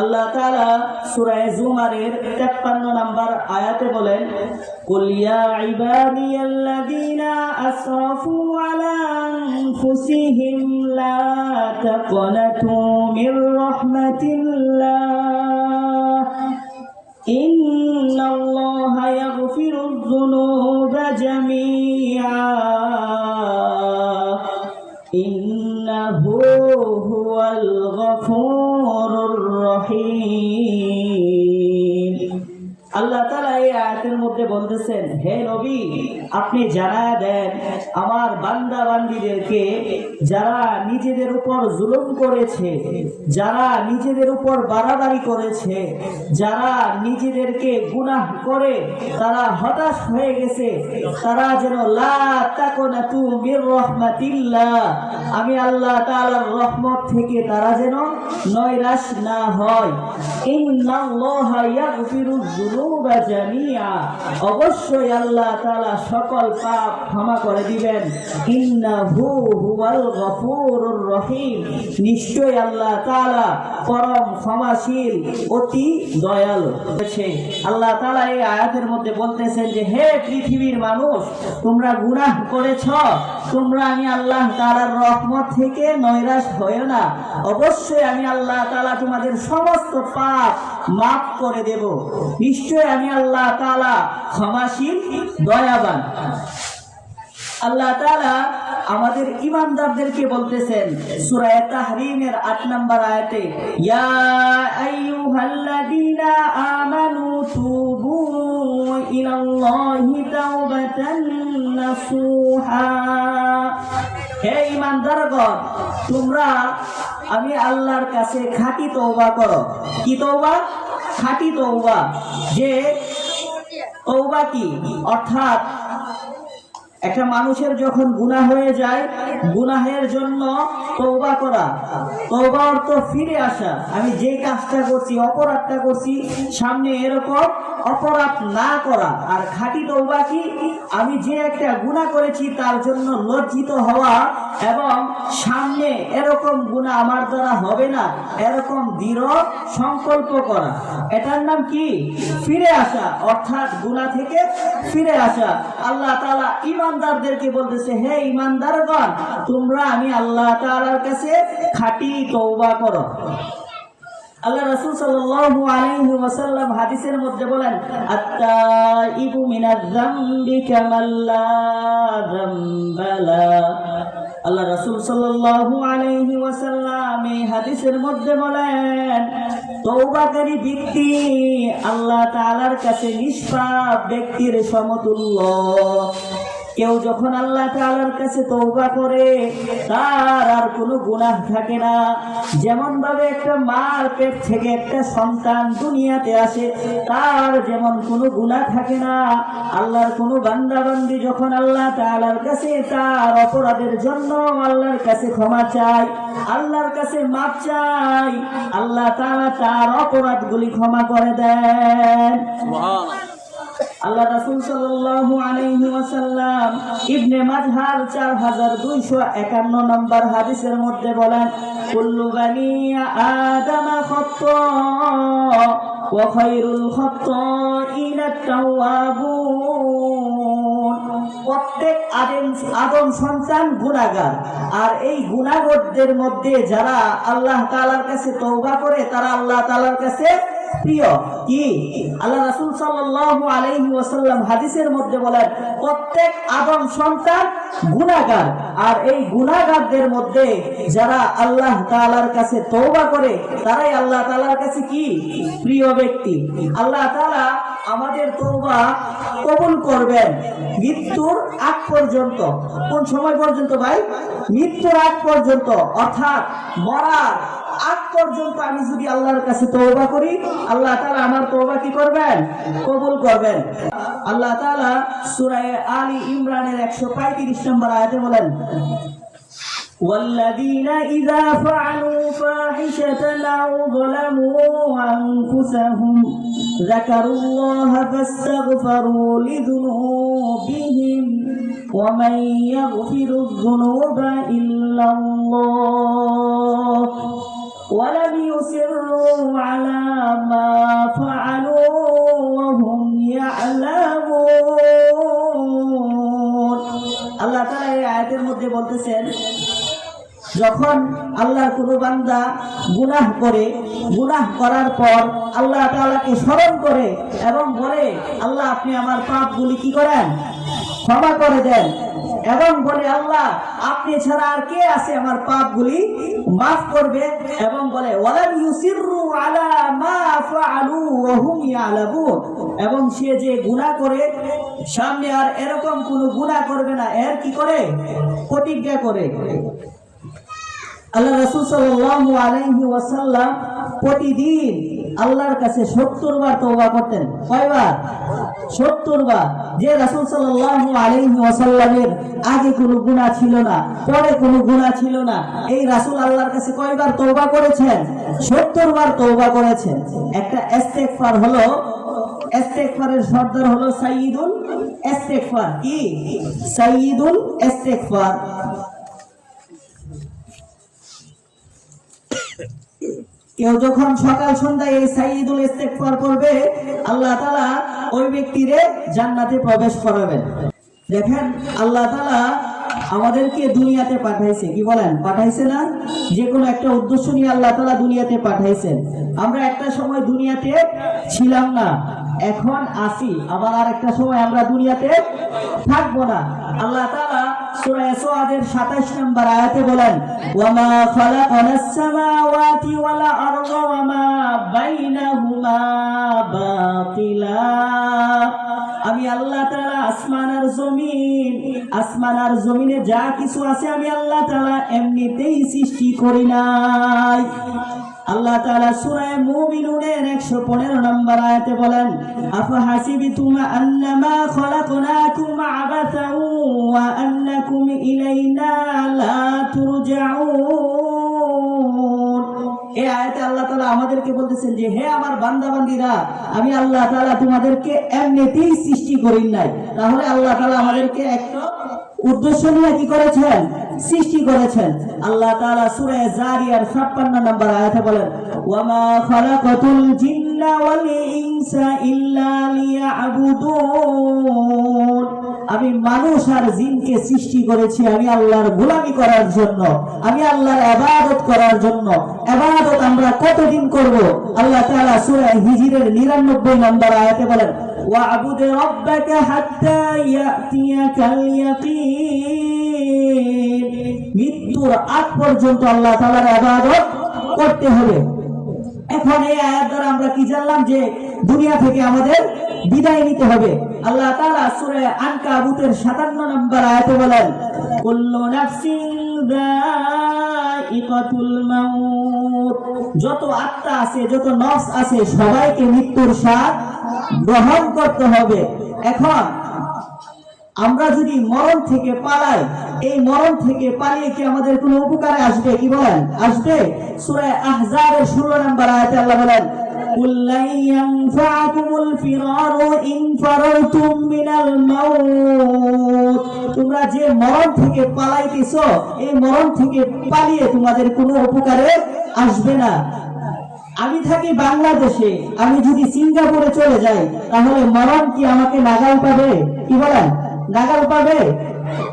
আল্লাহ তাআলা সূরা জুমারের 53 নম্বর আয়াতে বলেন, কুল ইয়া ইবাদিয়াল্লাযীনা আসরাফু আলা আনফুসিহিম লা তাকনাতু মির রাহমাতিল্লাহ। ইন্নাল্লাহা ইয়াগফিরুয যুনুবা জামিআ। ইন্নাহু হুয়াল গফুর রহিম। আল্লাহ তাআলা এই মধ্যে বলতেছেন, হে নবী, আপনি জানা দেন, আমার বান্দা বান্দিদেরকে যারা নিজেদের উপর জুলুম করেছে, যারা নিজেদের উপর বাড়াবাড়ি করেছে, যারা নিজেদেরকে গুনাহ করে, তারা হতাশ হয়ে গেছে, তারা যেন আমি আল্লাহ তাআলার রহমত থেকে তারা যেন নৈরাশ না হয়। ইন্নাল্লাহা ইয়াগফিরুয যুনুবা জামিআ। অবশ্যই আল্লাহ তাআলা সকল পাপ ক্ষমা করে দিবেন। ইন্নাহু হুয়াল গফুরুর রহিম। আল্লাহ তাআলা পরম ক্ষমাশীল, অতি দয়ালু। আল্লাহ তাআলা এই আয়াতের মধ্যে বলতেছেন যে, হে পৃথিবীর মানুষ, তোমরা গুনাহ করেছ, তোমরা আমি আল্লাহ তাআলার রহমত থেকে নৈরাশ হয়েও না। অবশ্যই আমি আল্লাহ তাআলা তোমাদের সমস্ত পাপ মাফ করে দেব। নিশ্চয় আমি আল্লাহ তাআলা ক্ষমাশীল, দয়াবান। আল্লাহ তাআলা আমাদের ইমানদারদেরকে বলতেছেন তাহরিমের 8 নম্বর ইয়া আমানু তুবু ইলাল্লাহি তাওবাতান নাসুহা। হে ইমানদারগণ তোমরা, আমি আল্লাহর কাছে খাঁটি তওবা করো। কি তওবা? খাঁটি তওবা। যে তওবা কি? অর্থাৎ একটা মানুষের যখন গুনাহ হয়ে যায়, গুনাহের জন্য তওবা করা। তওবা অর্থ ফিরে আসা। আমি যে কাজটা করছি, অপরাধটা করছি, সামনে এরকম অপরাধ না করা। আর খাঁটি তওবা কি? আমি যে একটা গুনাহ করেছি, তার জন্য লজ্জিত হওয়া এবং সামনে এরকম গুনাহ আমার দ্বারা হবে না, এরকম দৃঢ় সংকল্প করা। এটার নাম কি? ফিরে আসা। অর্থাৎ গুনাহ থেকে ফিরে আসা। আল্লাহ তাআলা ইমানদারদেরকে বলতেছে, হে ইমানদারগণ, তোমরা আমি আল্লাহ তাআলার কাছে খাঁটি তওবা করো। আল্লাহ রাসূল সাল্লাল্লাহু আলাইহি ওয়াসাল্লাম হাদিসের মধ্যে বলেন, আত্তাইবু মিনাজ আল্লাহ রাসূল সাল্লাল্লাহু আলাইহি ওয়াসাল্লাম এই হাদিসের মধ্যে বলেন, তওবাকারী ব্যক্তি আল্লাহ তাআলার কাছে নিষ্পাপ ব্যক্তির সমতুল্য। কেউ যখন আল্লাহ তাআলার কাছে তওবা করে, তার আর কোনো গুনাহ থাকে না। যেমন ভাবে একটা মার পেট থেকে একটা সন্তান দুনিয়াতে আসে, তার যেমন কোনো গুনাহ থাকে না। আল্লাহর কোনো বান্দা বান্দি যখন আল্লাহ তাআলার কাছে, তার অপরাধের জন্য আল্লাহর কাছে ক্ষমা চায়, আল্লাহর কাছে মাপ চাই আল্লাহ তাআলা তার অপরাধগুলি ক্ষমা করে দেন। আল্লাহ রাসূল সাল্লাল্লাহু আলাইহি ওয়াসাল্লাম ইবনে মাজহার 4251 নম্বর হাদিসের মধ্যে বলেন, কুল্লু বানি আদামা খাত্তা ওয়া খায়রুল তাওয়াবুন প্রত্যেক আদম আদম সন্তান গুনাহগার। আর এই গুনাহগারদের মধ্যে যারা আল্লাহ তাআলার কাছে তওবা করে, তারা আল্লাহ তাআলার কাছে আমাদের কবুল করবেন মৃত্যুর আগ পর্যন্ত। কোন সময় পর্যন্ত ভাই? মৃত্যুর আগ পর্যন্ত। অর্থাৎ মরার আগ পর্যন্ত আমি যদি আল্লাহর কাছে তওবা করি আল্লাহ তাআলা আমার তওবা কি করবেন কবুল করবেন আল্লাহ তাআলা সূরা আলী ইমরানের 135 নম্বর আয়াতে বলেন والذين إذا فعلوا فاحشة أو ظلموا أنفسهم ذكروا الله فاستغفروا لذنوبهم ومن يغفر الذنوب إلا الله ولم يسروا على ما فعلوا وهم يعلمون. আল্লাহ তাআলা آيات আয়াতের মধ্যে বলতেছেন, যখন আল্লাহর কোনো বান্দা গুনাহ করে, গুনাহ করার পর আল্লাহ তাআলাকে স্মরণ করে এবং বলে, আল্লাহ, আপনি আমার পাপগুলি কি করেন? ক্ষমা করে দেন। এবং বলে, আল্লাহ, আপনি ছাড়া আর কে আছে আমার পাপগুলি মাফ করবে? এবং বলে এবং সে যে গুনাহ করে, সামনে আর এরকম কোনো গুনাহ করবে না। এর কি করে? প্রতিজ্ঞা করে। আল্লাহ রাসূল সাল্লাল্লাহু আলাইহি প্রতিদিন আল্লাহর কাছে 70 বার তওবা করতেন। কয়বার? 70 বার যে রাসূল সাল্লাল্লাহু আলাইহি ওয়াসাল্লামের আগে কোনো গুনাহ ছিল না, পরে কোনো গুনাহ ছিল না, এই রাসূল আল্লাহর কাছে কয়বার তওবা করেছেন? 70 বার তওবা করেছেন। একটা ইস্তেগফার হলো, ইস্তেগফারের সর্দার হলো সাইয়্যিদুল ইস্তেগফার। কি? সাইয়্যিদুল ইস্তেগফার। কেউ যখন সকাল সন্ধ্যায় এই সাইয়দুল ইস্তেগফার করবে, আল্লাহ তাআলা ওই ব্যক্তিরে জান্নাতে প্রবেশ করাবেন। দেখেন, আল্লাহ তাআলা আমাদেরকে দুনিয়াতে পাঠাইছে। কি বলেন? পাঠাইছে না? যে কোনো একটা উদ্দেশ্য নিয়ে আল্লাহ তালা দুনিয়াতে পাঠাইছেন। আমরা একটা সময় দুনিয়াতে ছিলাম না। এখন আসি আবার আর একটা সময় আমরা দুনিয়াতে থাকব না। আল্লাহ তাআলা সূরা সুআদের 27 নম্বর আয়াতে বলেন, ওয়ামা খালাকানাস সামাওয়াতি ওয়াল আরদা ওয়ামা বাইনাহুমা বাতিলা। আমি আল্লাহ তাআলা আসমান আর জমিন, আসমান আর জমিনে যা কিছু আছে আমি আল্লাহ তাআলা এমনিতেই সৃষ্টি করি নাই। আল্লাহ তাআলা সূরা মুমিনুনের 115 নম্বর আয়াতে বলেন আফা হাসিবিতুম আন্নামা খলাকনাকুম আবাসান ওয়া আন্নাকুম ইলাইনা লা তুরজাউন। এই আয়াতে আল্লাহ তাআলা আমাদেরকে বলতেছেন যে, হে আমার বান্দা বান্দীরা আমি আল্লাহ তাআলা তোমাদেরকে এমনিতেই সৃষ্টি করি নাই। তাহলে আল্লাহ তাআলা আমাদেরকে একটা উদ্দেশ্য নিয়ে কি করেছেন? সৃষ্টি করেছেন। আল্লাহ তাআলা সূরা জারিয়ার 56 নম্বর আয়াতে বলেন, ওয়ামা খালাকাতুল জিন্না ওয়াল ইনসা ইল্লা লিয়াবুদুন। আমি মানুষ আর জিনকে সৃষ্টি করেছি আমি আল্লাহর গোলামি করার জন্য, আমি আল্লাহর ইবাদত করার জন্য। ইবাদত আমরা কতদিন করব? আল্লাহ তাআলা সূরা হিজরের 99 নম্বর আয়াতে বলেন ওয়াবুদ রাব্বাকা হাত্তা ইয়াতিয়াকাল ইয়াকিন মৃত্যুর আগ পর্যন্ত আল্লাহ তাআলার ইবাদত করতে হবে। এখন এই আয়াত দ্বারা আমরা কি জানলাম যে দুনিয়া থেকে আমাদের বিদায় নিতে হবে। আল্লাহ তাআলা সূরা আনকাবুতের 57 নম্বর আয়াতে বলেন, কুল্লু নাফসিন যায়িকাতুল মাউত। যত আত্মা আছে, যত নফস আছে, সবাইকে মৃত্যুর স্বাদ গ্রহণ করতে হবে। এখন আমরা যদি মরণ থেকে পালাই, এই মরণ থেকে পালিয়ে কি আমাদের কোনো উপকারে আসবে? কি বলেন? আসবে? ষোলো নাম্বার আল্লাহ বলেন তোমরা যে মরণ থেকে পালাইতেছ, এই মরণ থেকে পালিয়ে তোমাদের কোনো উপকারে আসবে না। আমি থাকি বাংলাদেশে, আমি যদি সিঙ্গাপুরে চলে যাই, তাহলে মরণ কি আমাকে নাগাল পাবে? কি বলেন? নাগাল পাবে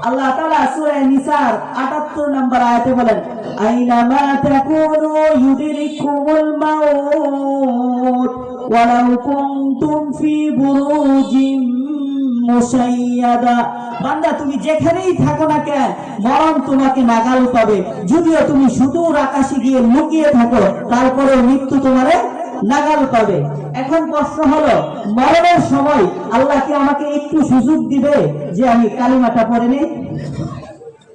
আল্লাহ তাআলা সূরা নিসার 78 নম্বর আয়াতে বলেন আইনামা তাকুনু ইউদরিকুমুল মাউত, ওয়ালাউ কুনতুম ফি মুসাইয়াদা। বান্দা, তুমি যেখানেই থাকো না কেন, মরণ তোমাকে নাগাল পাবে। যদিও তুমি সুদূর আকাশে গিয়ে লুকিয়ে থাকো তারপরে মৃত্যু তোমারে নাগাল পাবে। এখন প্রশ্ন হলো মরণের সময় আল্লাহ কি আমাকে একটু সুযোগ দিবে যে আমি কালিমাটা পড়ে নিই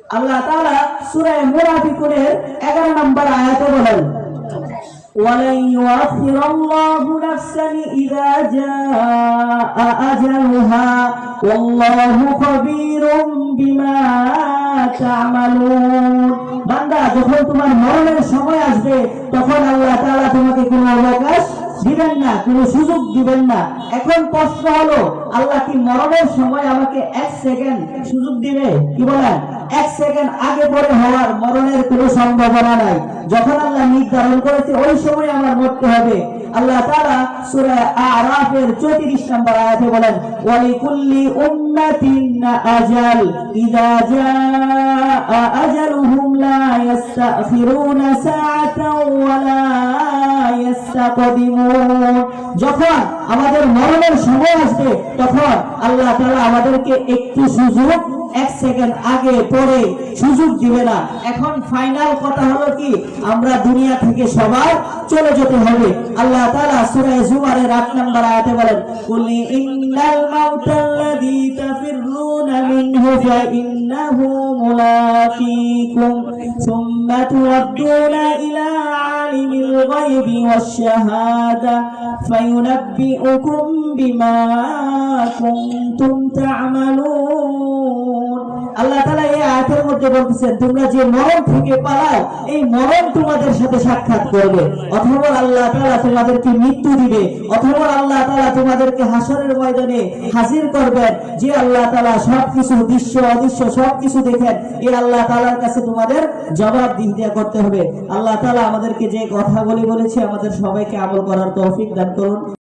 আল্লাহ তাআলা সূরা মুনাফিকুনের 11 নম্বর আয়াতে বলেন ولن يؤخر الله نفسا إذا جاء أجلها والله خبير بما تعملون বান্দা যখন তোমার মরণের সময় আসবে তখন আল্লাহ তাআলা তোমাকে কোনো অবকাশ দিবেন না, কোনো সুযোগ দিবেন না। এখন প্রশ্ন হলো, আল্লাহ কি মরণের সময় আমাকে এক সেকেন্ড সুযোগ দিবে? কি বলেন? এক সেকেন্ড আগে পরে হওয়ার মরণের কোনো সম্ভাবনা নাই। যখন আল্লাহ নির্ধারণ করেছে, ওই সময় আমার মরতে হবে। আল্লাহ তাআলা সূরা আরাফের 34 নম্বর আয়াতে বলেন, ওয়ালিকুল্লি উম্মাতিন আজাল, ইযা জাআ আজালুহুম লা ইস্তাখিরুনা সাআতাও যখন আমাদের মরণের সময় আসবে, তখন আল্লাহ তাআলা আমাদেরকে একটু সুযোগ এক সেকেন্ড আগে পরে সুযোগ দিবে না। এখন ফাইনাল কথা হলো কি? আমরা দুনিয়া থেকে সবার চলে যেতে হবে। আল্লাহ তাআলা সূরা জুমারের 8 নম্বর আয়াতে বলেন ফাইন্নাহু মুলাকীকুম। ثم تردون إلى عالم الغيب والشهادة فينبئكم بما كنتم تعملون. আল্লাহ তাআলা এই আয়াতের মধ্যে বলতেছেন, তোমরা যে মরণ থেকে পালাও, এই মরণ তোমাদের সাথে সাক্ষাৎ করবে। অথবা আল্লাহ তালা তোমাদেরকে মৃত্যু দিবে, অথবা আল্লাহ তাআলা তোমাদেরকে হাসরের ময়দানে হাজির করবেন। যে আল্লাহ তাআলা সবকিছু দৃশ্য, অদৃশ্য সবকিছু দেখেন, এই আল্লাহ তালার কাছে তোমাদের জবাব দিতে করতে হবে। আল্লাহ তালা আমাদেরকে যে কথা কথাগুলি বলেছে, আমাদের সবাইকে আমল করার তৌফিক দান করুন।